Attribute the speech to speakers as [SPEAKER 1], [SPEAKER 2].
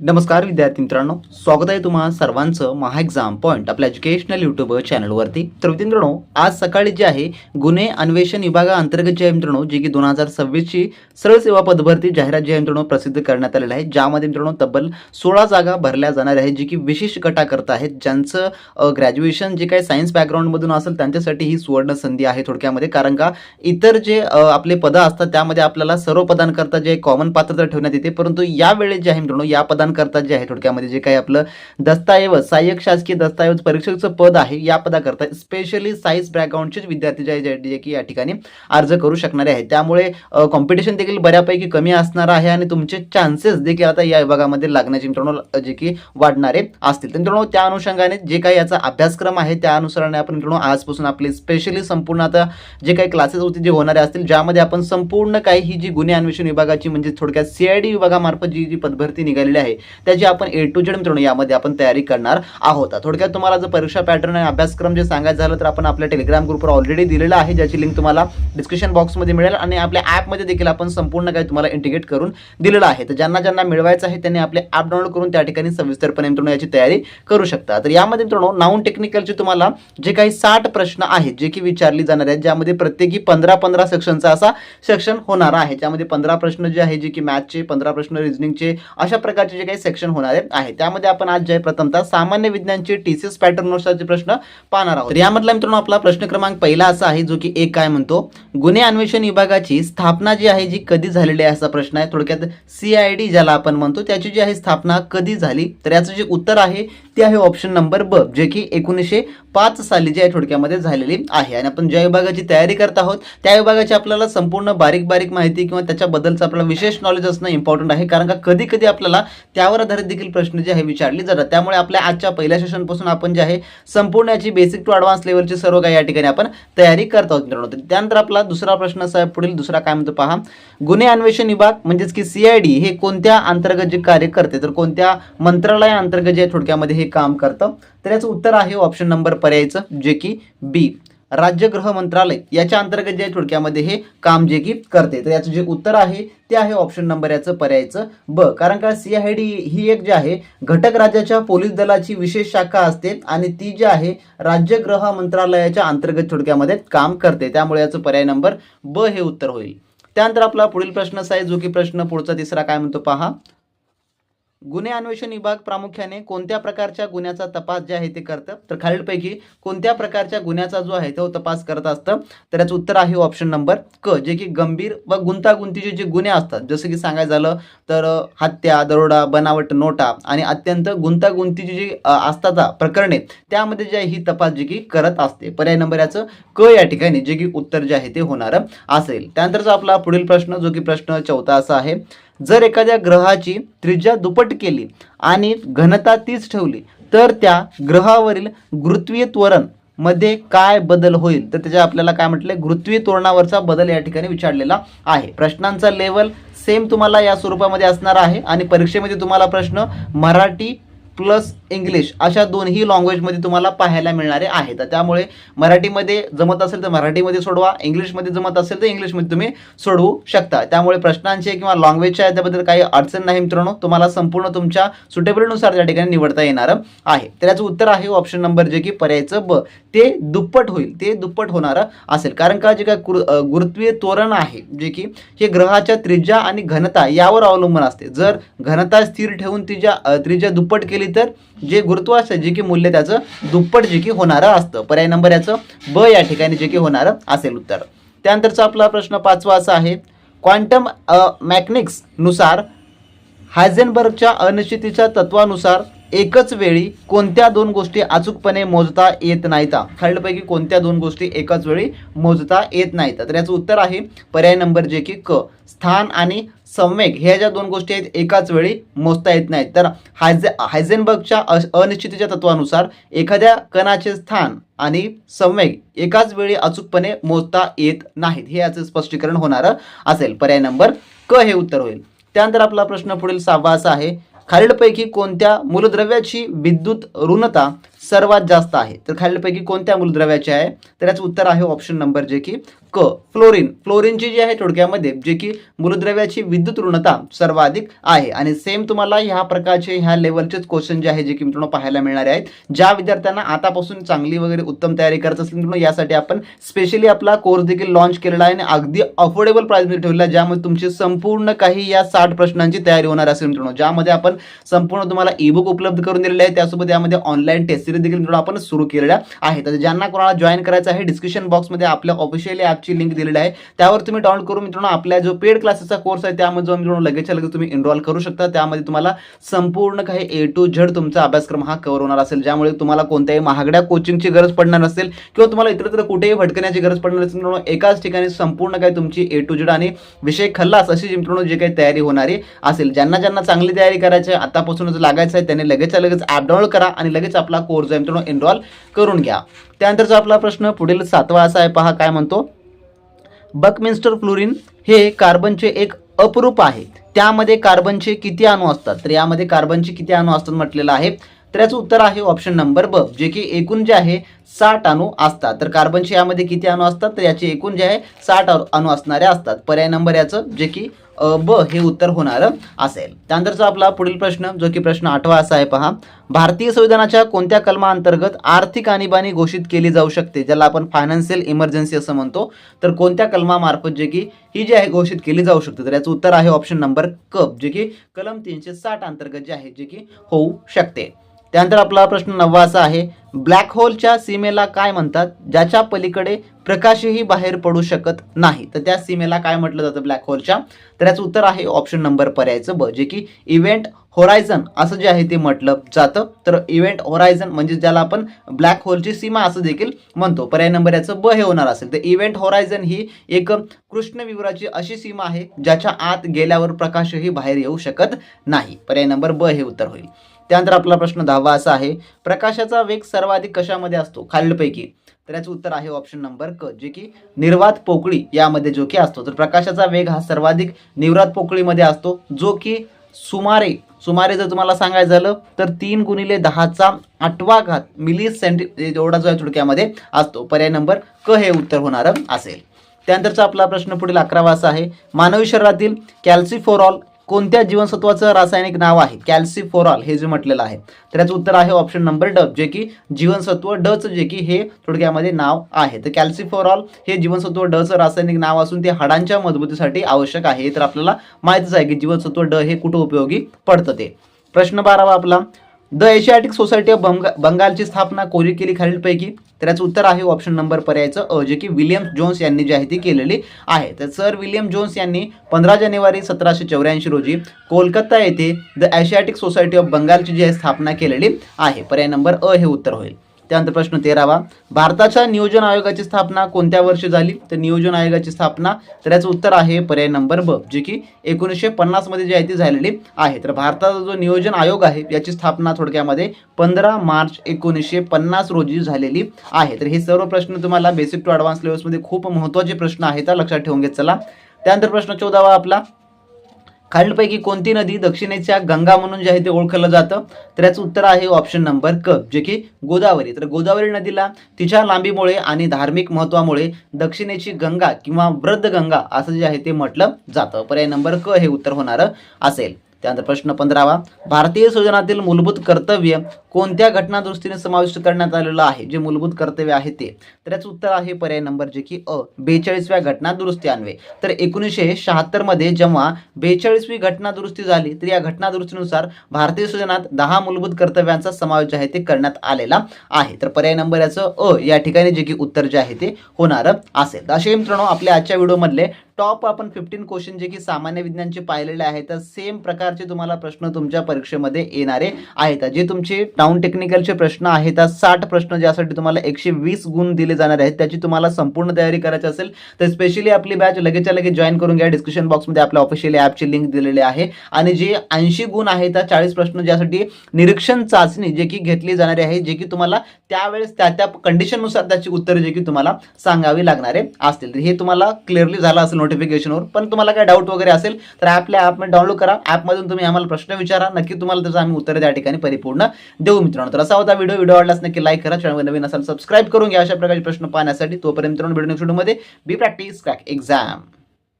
[SPEAKER 1] नमस्कार विद्यार्थी मित्रांनो. स्वागत आहे तुम्हा सर्वांचं महा एक्झाम पॉईंट आपल्या एज्युकेशनल युट्यूब चॅनलवरती तर मित्रांनो आज सकाळी जे आहे गुन्हे अन्वेषण विभागाअंतर्गत जे आहे मित्रांनो जे की दोन हजार सव्वीसची सरळ सेवा पदभरती जाहिरात जी आहे मित्रांनो प्रसिद्ध करण्यात आलेलं आहे. ज्यामध्ये मित्रांनो तब्बल सोळा जागा भरल्या जाणार आहेत जी की विशेष गटाकरता आहेत. ज्यांचं ग्रॅज्युएशन जे काही सायन्स बॅकग्राऊंडमधून असेल त्यांच्यासाठी ही सुवर्ण संधी आहे थोडक्यामध्ये. कारण का इतर जे आपले पदं असतात त्यामध्ये आपल्याला सर्व पदांकरता जे कॉमन पात्रता ठेवण्यात येते. परंतु यावेळेस जे आहे मित्रांनो या करतात जे आहे थोडक्यामध्ये जे काही आपलं दस्ताऐवज सहाय्यक शासकीय दस्ताऐवज परीक्षकचं पद आहे या पदाकरता स्पेशली सायन्स बॅकग्राऊंडचेच विद्यार्थी जे आहे जे- की या ठिकाणी अर्ज करू शकणारे आहेत. त्यामुळे कॉम्पिटिशन देखील बऱ्यापैकी कमी असणार आहे आणि तुमचे चान्सेस देखील आता या विभागामध्ये लागण्याचे मित्रांनो जे की वाढणारे असतील. तर मित्रांनो त्या अनुषंगाने जे काही याचा अभ्यासक्रम आहे त्या अनुसराने आपण मित्रांनो आजपासून आपले स्पेशली संपूर्ण आता जे काही क्लासेस होते जे होणारे असतील ज्यामध्ये आपण संपूर्ण काही ही जी गुन्हे अन्वेषण विभागाची म्हणजे थोडक्यात सीआयडी विभागामार्फत जी जी पदभरती निघालेली आहे त्याची आपण ए टू जेड मित्रांनो यामध्ये आपण तयारी करणार आहोत. थोडक्यात तुम्हाला जर परीक्षा पॅटर्न आणि अभ्यासक्रम जे सांगायचं झालं तर आपण आपल्या टेलिग्राम ग्रुपवर ऑलरेडी दिलेला आहे ज्याची लिंक तुम्हाला डिस्क्रिप्शन बॉक्समध्ये मिळेल आणि आपल्या ॲपमध्ये देखील आपण संपूर्ण काही तुम्हाला इंटिग्रेट करून दिलेलं आहे. तर ज्यांना ज्यांना मिळवायचं आहे त्यांनी आपले ॲप डाउनलोड करून त्या ठिकाणी सविस्तरपणे मित्रांनो याची तयारी करू शकता. तर यामध्ये मित्रांनो नाऊन टेक्निकलचे तुम्हाला जे काही साठ प्रश्न आहेत जे की विचारली जाणार आहेत ज्यामध्ये प्रत्येकी पंधरा पंधरा सेक्शनचा असा सेक्शन होणार आहे. त्यामध्ये पंधरा प्रश्न जे आहे जे की मॅथचे पंधरा प्रश्न रिजनिंगचे अशा प्रकारचे जे काही सेक्शन होणारे आहे त्यामध्ये आपण आज जे आहे प्रथमतः सामान्य विज्ञानचे टीसीएस पॅटर्न नुसारचे प्रश्न पाहणार आहोत. यामधला मित्रांनो आपला प्रश्न क्रमांक पहिला असा आहे जो की एक काय म्हणतो गुन्हे अन्वेषण विभागाची स्थापना जी आहे जी कधी झालेली आहे असा प्रश्न आहे. थोडक्यात सी ज्याला आपण म्हणतो त्याची जी आहे स्थापना कधी झाली? तर याचं जे उत्तर आहे ते आहे ऑप्शन नंबर ब जे की एकोणीसशे पाच साली जी आहे थोडक्यामध्ये झालेली आहे. आणि आपण ज्या विभागाची तयारी करत आहोत त्या विभागाची आपल्याला संपूर्ण बारीक बारीक माहिती किंवा त्याच्याबद्दलचं आपल्याला विशेष नॉलेज असणं इम्पॉर्टंट आहे. कारण का कधी कधी आपल्याला त्यावर आधारित देखील प्रश्न जे आहे विचारले जातात. त्यामुळे आपल्या आजच्या पहिल्या सेशनपासून आपण जे आहे संपूर्ण याची बेसिक टू ॲडव्हान्स लेवलची सर्व काही या ठिकाणी आपण तयारी करत आहोत मित्रांनो. त्यानंतर आपला दुसरा प्रश्न असा आहे पुढील दुसरा काय म्हणतो पहा. गुन्हे अन्वेषण विभाग म्हणजेच की सीआयडी हे कोणत्या अंतर्गत जे कार्य करते तर कोणत्या मंत्रालया अंतर्गत जे थोडक्यामध्ये हे काम करतं? तर याचं उत्तर आहे ऑप्शन नंबर पर्यायचं जे की बी राज्य गृह मंत्रालय याच्या अंतर्गत जे थोडक्यामध्ये हे काम जे की करते. तर याचं जे उत्तर आहे ते आहे ऑप्शन नंबर याचं पर्यायचं ब. कारण का सी आय डी ही एक जी आहे घटक राज्याच्या पोलीस दलाची विशेष शाखा असते आणि ती जी आहे राज्य गृह मंत्रालयाच्या अंतर्गत थोडक्यामध्ये काम करते. त्यामुळे याचं पर्याय नंबर ब हे उत्तर होईल. त्यानंतर आपला पुढील प्रश्न असा आहे जो की प्रश्न पुढचा तिसरा काय म्हणतो पहा. गुन्हे अन्वेषण विभाग प्रामुख्याने कोणत्या प्रकारच्या गुन्ह्याचा तपास जे आहे ते करतं? तर खालीलपैकी कोणत्या प्रकारच्या गुन्ह्याचा जो आहे तो तपास करत असतं? तर याचं उत्तर आहे ऑप्शन नंबर क जे की गंभीर व गुंतागुंतीचे जे गुन्हे असतात जसं की सांगायचं झालं तर हत्या दरोडा बनावट नोटा आणि अत्यंत गुंतागुंतीची जी असतात प्रकरणे त्यामध्ये जे आहे ही तपास जी की करत असते. पर्याय नंबर याचं क या ठिकाणी जे की उत्तर जे आहे ते होणार. असेल. त्यानंतरचा आपला पुढील प्रश्न जो की प्रश्न चौथा असा आहे जर एखाद्या ग्रहाची त्रिज्या दुप्पट केली आणि घनता तीच ठेवली तर त्या ग्रहावरील गुरुत्वीय त्वरणमध्ये काय बदल होईल? तर त्याच्या आपल्याला काय म्हटलंय गुरुत्वीय त्वरणावरचा बदल या ठिकाणी विचारलेला आहे. प्रश्नांचा लेवल सेम तुम्हाला या स्वरूपामध्ये असणार आहे. आणि परीक्षेमध्ये तुम्हाला प्रश्न मराठी प्लस इंग्लिश अशा दोन्ही लँग्वेजमध्ये तुम्हाला पाहायला मिळणारे आहेत. त्यामुळे मराठीमध्ये जमत असेल तर मराठीमध्ये सोडवा इंग्लिशमध्ये जमत असेल तर इंग्लिशमध्ये तुम्ही सोडवू शकता. त्यामुळे प्रश्नांचे किंवा लँग्वेजच्या त्याबद्दल काही अडचण नाही मित्रांनो तुम्हाला संपूर्ण तुमच्या सुटेबिलिटीनुसार त्या ठिकाणी निवडता येणार आहे. तर याचं उत्तर आहे ऑप्शन नंबर जे की पर्यायचं ब. ते दुप्पट होईल ते दुप्पट होणार असेल. कारण का जे काय गुरु गुरुत्वीय तोरण आहे जे की हे ग्रहाच्या त्रिज्या आणि घनता यावर अवलंबून असते. जर घनता स्थिर ठेवून तिच्या त्रिज्या दुप्पट केली तर जे गुरुत्व असतं जे की मूल्य त्याचं दुप्पट जे की होणारं असतं. पर्याय नंबर याचं ब या ठिकाणी जे की होणारं असेल उत्तर. त्यानंतरचा आपला प्रश्न पाचवा असा आहे क्वांटम मॅकनिक्सनुसार हायझेनबर्गच्या अनिश्चितीच्या तत्वानुसार एकच वेळी कोणत्या दोन गोष्टी अचूकपणे मोजता येत नाहीत. खालीलपैकी कोणत्या दोन गोष्टी एकाच वेळी मोजता येत नाहीत? तर याचं उत्तर आहे पर्याय नंबर जे की क. स्थान आणि संवेग ह्या ज्या दोन गोष्टी आहेत एकाच वेळी मोजता येत नाहीत. तर हायझे हायझेनबर्गच्या अ- अनिश्चितीच्या तत्वानुसार एखाद्या कणाचे स्थान आणि संवेग एकाच वेळी अचूकपणे मोजता येत नाहीत. हे याचं स्पष्टीकरण होणारं असेल. पर्याय नंबर क हे उत्तर होईल. त्यानंतर आपला प्रश्न पुढील सहावा असा आहे खालीलपैकी कोणत्या मूलद्रव्याची विद्युत ऋणता सर्वात जास्त आहे? तर खालीलपैकी कोणत्या मूलद्रव्याची आहे? तर याचं उत्तर आहे ऑप्शन नंबर जे की क फ्लोरिन. फ्लोरिनची जी आहे थोडक्यामध्ये जे की मूलद्रव्याची विद्युत ऋणता सर्वाधिक आहे. आणि सेम तुम्हाला ह्या प्रकारचे ह्या लेवलचेच क्वेश्चन जे आहे जे की मित्रांनो पाहायला मिळणारे आहेत. ज्या विद्यार्थ्यांना आतापासून चांगली वगैरे उत्तम तयारी करत असेल मित्रांनो यासाठी आपण स्पेशली आपला कोर्स देखील लॉन्च केलेला आहे आणि अगदी अफोर्डेबल प्राईजमध्ये ठेवलेला आहे, ज्यामध्ये तुमची संपूर्ण काही या साठ प्रश्नांची तयारी होणार असेल मित्रांनो. ज्यामध्ये आपण संपूर्ण तुम्हाला ई बुक उपलब्ध करून दिलेले आहे. त्यासोबत यामध्ये ऑनलाईन टेस्ट सिरीज देखील मित्रांनो आपण सुरू केलेल्या आहेत. तर ज्यांना कोणाला जॉईन करायचं आहे डिस्क्रिप्शन बॉक्समध्ये आपल्या ऑफिशियल ॲपची लिंक दिलेली आहे. त्यावर तुम्ही डाउनलोड करून मित्रांनो आपल्या जो पेड क्लासेसचा कोर्स आहे त्यामध्ये जाऊन मित्रांनो लगेचच्या लगेच तुम्ही एनरोल करू शकता. त्यामध्ये तुम्हाला संपूर्ण काही ए टू झेड तुमचा अभ्यासक्रम हा कव्हर होणार असेल. ज्यामुळे तुम्हाला कोणत्याही महागड्या कोचिंगची गरज पडणार नसेल किंवा तुम्हाला इतरत्र कुठेही भटकण्याची गरज पडणार नसेल. मित्रांनो एकाच ठिकाणी संपूर्ण काही तुमची ए टू झेड आणि विषय खल्लास अशी मित्रांनो जी काही तयारी होणारी असेल. ज्यांना ज्यांना चांगली तयारी करायची आहे आतापासूनच लागायचं आहे त्यांनी लगेच लगेच ॲप डाउनलोड करा आणि लगेच आपला कोर्स आहे मित्रांनो एनरोल करून घ्या. त्यानंतरचा आपला प्रश्न पुढील सातवा असा आहे पहा काय म्हणतो? बकमिन्स्टर फ्लोरिन हे कार्बनचे एक अपरूप आहे. त्यामध्ये कार्बनचे किती अणू असतात? तर यामध्ये कार्बनचे किती अणू असतात म्हटलेलं आहे. तर याचं उत्तर आहे ऑप्शन नंबर ब जे की एकूण जे आहे साठ अणू असतात. तर कार्बनचे यामध्ये किती अणू असतात? तर याचे एकूण जे आहे साठ अणू असणारे असतात. पर्याय नंबर याचं जे की ब हे उत्तर होणार असेल. त्यानंतरचा आपला पुढील प्रश्न जो की प्रश्न आठवा असा आहे पहा. भारतीय संविधानाच्या कोणत्या कलमाअंतर्गत आर्थिक आणीबाणी घोषित केली जाऊ शकते? ज्याला आपण फायनान्शियल इमर्जन्सी असं म्हणतो. तर कोणत्या कलमामार्फत जे की ही जी आहे घोषित केली जाऊ शकते? तर याचं उत्तर आहे ऑप्शन नंबर क जे की कलम तीनशे साठ अंतर्गत जे आहे जे की होऊ शकते. त्यानंतर आपला प्रश्न नववा असा आहे ब्लॅक होलच्या सीमेला काय म्हणतात? ज्याच्या पलीकडे प्रकाशही बाहेर पडू शकत नाही. तर त्या सीमेला काय म्हटलं जातं ब्लॅक होलच्या तर याचं उत्तर आहे ऑप्शन नंबर पर्यायचं ब जे की इव्हेंट होरायझन असं जे आहे ते म्हटलं जातं. तर इव्हेंट होरायझन म्हणजे ज्याला आपण ब्लॅक होलची सीमा असं देखील म्हणतो. पर्याय नंबर याचं ब हे होणार असेल. तर इव्हेंट होरायझन ही एक कृष्णविवराची अशी सीमा आहे ज्याच्या आत गेल्यावर प्रकाशही बाहेर येऊ शकत नाही. पर्याय नंबर ब हे उत्तर होईल. त्यानंतर आपला प्रश्न दहावा असा आहे. प्रकाशाचा वेग सर्वाधिक कशामध्ये असतो? खालीलपैकी. तर याचं उत्तर आहे ऑप्शन नंबर क जे की निर्वात पोकळी यामध्ये जो की असतो. तर प्रकाशाचा वेग हा सर्वाधिक निर्वात पोकळीमध्ये असतो जो की सुमारे सुमारे जर तुम्हाला सांगायचं झालं तर तीन गुणिले दहाचा आठवा घात मिली सेंटी एवढा जो आहे थोडक्यामध्ये असतो. पर्याय नंबर क हे उत्तर होणारं असेल. त्यानंतरचा आपला प्रश्न पुढील अकरावा असा आहे. मानवी शरीरातील कॅल्सिफोरॉल कोणत्या जीवनसत्वाचं रासायनिक नाव आहे? कॅल्सिफोरॉल हे जे म्हटलेलं आहे. तर याचं उत्तर आहे ऑप्शन नंबर ड जे की जीवनसत्व डचं जे की हे थोडक्यामध्ये नाव आहे. तर कॅल्सिफोरॉल हे जीवनसत्व डचं रासायनिक नाव असून ते हाडांच्या मजबूतीसाठी आवश्यक आहे. तर आपल्याला माहितीच आहे की जीवनसत्व ड हे कुठं उपयोगी पडतं ते. प्रश्न बारावा आपला. द एशियाटिक सोसायटी ऑफ बंग बंगालची स्थापना कोणी केली खालीलपैकी. तर याचं उत्तर आहे ऑप्शन नंबर पर्यायचं अ जे की विलियम जोन्स यांनी जी आहे ती केलेली आहे. तर सर विलियम जोन्स यांनी पंधरा जानेवारी सतराशे चौऱ्याऐंशी रोजी कोलकाता येथे द एशियाटिक सोसायटी ऑफ बंगालची जी आहे स्थापना केलेली आहे. पर्याय नंबर अ हे उत्तर होईल. त्यानंतर प्रश्न तेरावा. भारताच्या नियोजन आयोगाची स्थापना कोणत्या वर्षी झाली? तर नियोजन आयोगाची स्थापना तर याचं उत्तर आहे पर्याय नंबर ब जे की एकोणीसशे पन्नासमध्ये जी आहे ती झालेली आहे. तर भारताचा जो नियोजन आयोग आहे याची स्थापना थोडक्यामध्ये पंधरा मार्च एकोणीसशे पन्नास रोजी झालेली आहे. तर हे सर्व प्रश्न तुम्हाला बेसिक टू ॲडव्हान्स लेवल्समध्ये खूप महत्त्वाचे प्रश्न आहेत लक्षात ठेवून घेत चला. त्यानंतर प्रश्न चौदावा आपला. खालीलपैकी कोणती नदी दक्षिणेच्या गंगा म्हणून जे आहे ते ओळखलं जातं? तर याचं उत्तर आहे ऑप्शन नंबर क जे की गोदावरी. तर गोदावरी नदीला तिच्या लांबीमुळे आणि धार्मिक महत्वामुळे दक्षिणेची गंगा किंवा वृद्ध गंगा असं जे आहे ते म्हटलं जातं. पर्याय नंबर क हे उत्तर होणारं असेल. त्यानंतर प्रश्न पंधरावा. भारतीय सृजनातील मूलभूत कर्तव्य कोणत्या घटनादुरुस्तीने समाविष्ट करण्यात आलेलं आहे? जे मूलभूत कर्तव्य आहे ते. तर याचं उत्तर आहे पर्याय नंबर जे की अ बेचाळीसव्या घटना दुरुस्ती अन्वये तर एकोणीसशे शहात्तरमध्ये जेव्हा बेचाळीसवी घटना दुरुस्ती झाली तर या घटनादुरुस्तीनुसार भारतीय संविधानात दहा मूलभूत कर्तव्यांचा समावेश आहे ते करण्यात आलेला आहे. तर पर्याय नंबर याचं अ या ठिकाणी जे की उत्तर जे आहे ते होणारं असेल. तर असे मित्रांनो आपल्या आजच्या व्हिडिओमधले टॉप आपण फिफ्टीन क्वेश्चन जे की सामान्य विज्ञानचे पाहिलेले आहेत तर सेम प्रकारचे तुम्हाला प्रश्न तुमच्या परीक्षेमध्ये येणारे आहेत. जे तुमचे नॉन टेक्निकलचे प्रश्न आहेत. साठ प्रश्न ज्यासाठी तुम्हाला एकशे वीस गुण दिले जाणार आहेत. त्याची तुम्हाला संपूर्ण तयारी करायची असेल तर स्पेशली आपली बॅच लगेचच्या लगेच जॉईन करून घ्या. डिस्क्रिप्शन बॉक्समध्ये आपल्या ऑफिशियल ॲपची लिंक दिलेली आहे. आणि जे ऐंशी गुण आहेत त्या चाळीस प्रश्न ज्यासाठी निरीक्षण चाचणी जे की घेतली जाणारी आहे जे की तुम्हाला त्यावेळेस त्या त्या कंडिशननुसार त्याची उत्तरे जे की तुम्हाला सांगावी लागणारे असतील. तर हे तुम्हाला क्लिअरली झालं असेल नोटिफिकेशनवर पण तुम्हाला काय डाऊट वगैरे असेल तर ॲपला ॲपमध्ये डाउनलोड करा. ॲपमधून तुम्ही आम्हाला प्रश्न विचारा. नक्की तुम्हाला त्याचं आम्ही उत्तर त्या ठिकाणी परिपूर्ण देऊ ठेवू मित्रांनो तर असा होता व्हिडिओ. व्हिडिओ आवडलाच नक्की लाईक करा चॅनल नवीन असाल सबस्क्राईब करून घ्या. अशा प्रकारचे प्रश्न पाहण्यासाठी तोपर्यंत मित्रांनो व्हिडिओ नेक्स्ट व्हिडिओमध्ये बी प्रॅक्टिस क्रॅक एक्झाम